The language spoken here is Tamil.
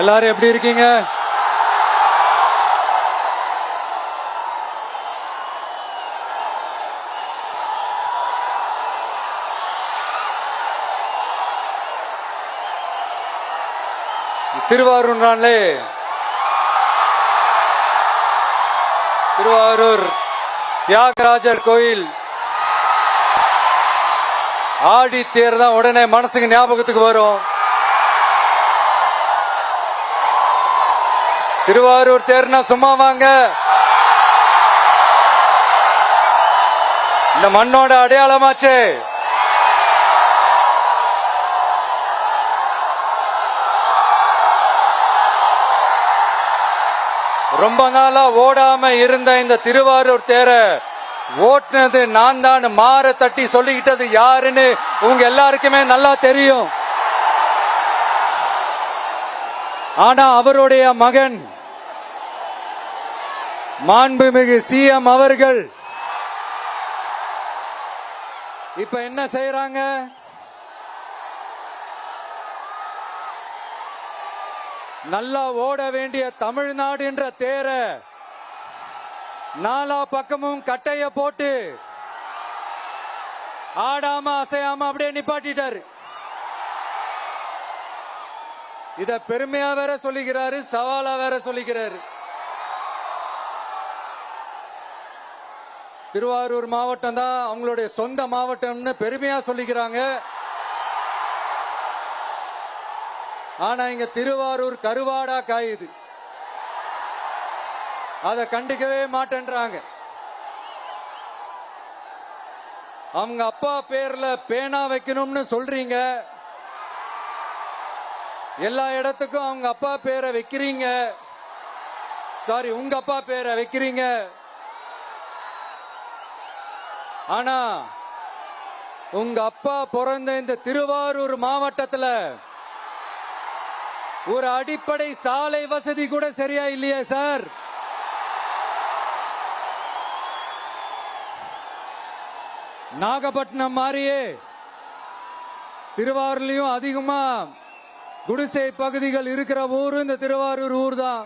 எல்லாரும் எப்படி இருக்கீங்க? திருவாரூர் நாளே திருவாரூர் தியாகராஜர் கோயில். ஆடி தேர் தான் உடனே மனசுக்கு ஞாபகத்துக்கு வரும். திருவாரூர் தேர்னா சும்மா வாங்க. இந்த மண்ணோட அடையாளமாச்சே. ரொம்ப நாளா ஓடாம இருந்த இந்த திருவாரூர் தேர ஓட்டுனது நான் தான். மாற தட்டி சொல்லிக்கிட்டது யாருன்னு உங்க எல்லாருக்குமே நல்லா தெரியும். ஆனா அவருடைய மகன் மாண்புமிகு சிஎம் அவர்கள். இப்ப என்ன செய்யறாங்க நல்லா ஓட வேண்டிய தமிழ்நாடு என்ற தேர நாலா பக்கமும் கட்டைய போட்டு ஆடாம அசையாம அப்படியே நிப்பாட்டிட்டாரு. இத பெருமையா வேற சொல்லிக்கிறாரு சவாலா வேற சொல்லிக்கிறாரு. திருவாரூர் மாவட்டம் தான் அவங்களுடைய சொந்த மாவட்டம்னு பெருமையா சொல்லிக்கிறாங்க. ஆனா இங்க திருவாரூர் கருவாடா காயுது. அத கண்டுக்கவே மாட்டேன்றாங்க. அவங்க அப்பா பேர்ல பேனா வைக்கணும்னு சொல்றீங்க. எல்லா இடத்துக்கும் அவங்க அப்பா பேரை வைக்கிறீங்க. சாரி உங்க அப்பா பேரை வைக்கிறீங்க. ஆனா உங்க அப்பா பிறந்த இந்த திருவாரூர் மாவட்டத்துல ஒரு அடிப்படை சாலை வசதி கூட சரியா இல்லையா சார்? நாகப்பட்டினம் மாதிரியே திருவாரூர்லயும் அதிகமா குடிசை பகுதிகள் இருக்கிற ஊரும் இந்த திருவாரூர் ஊர் தான்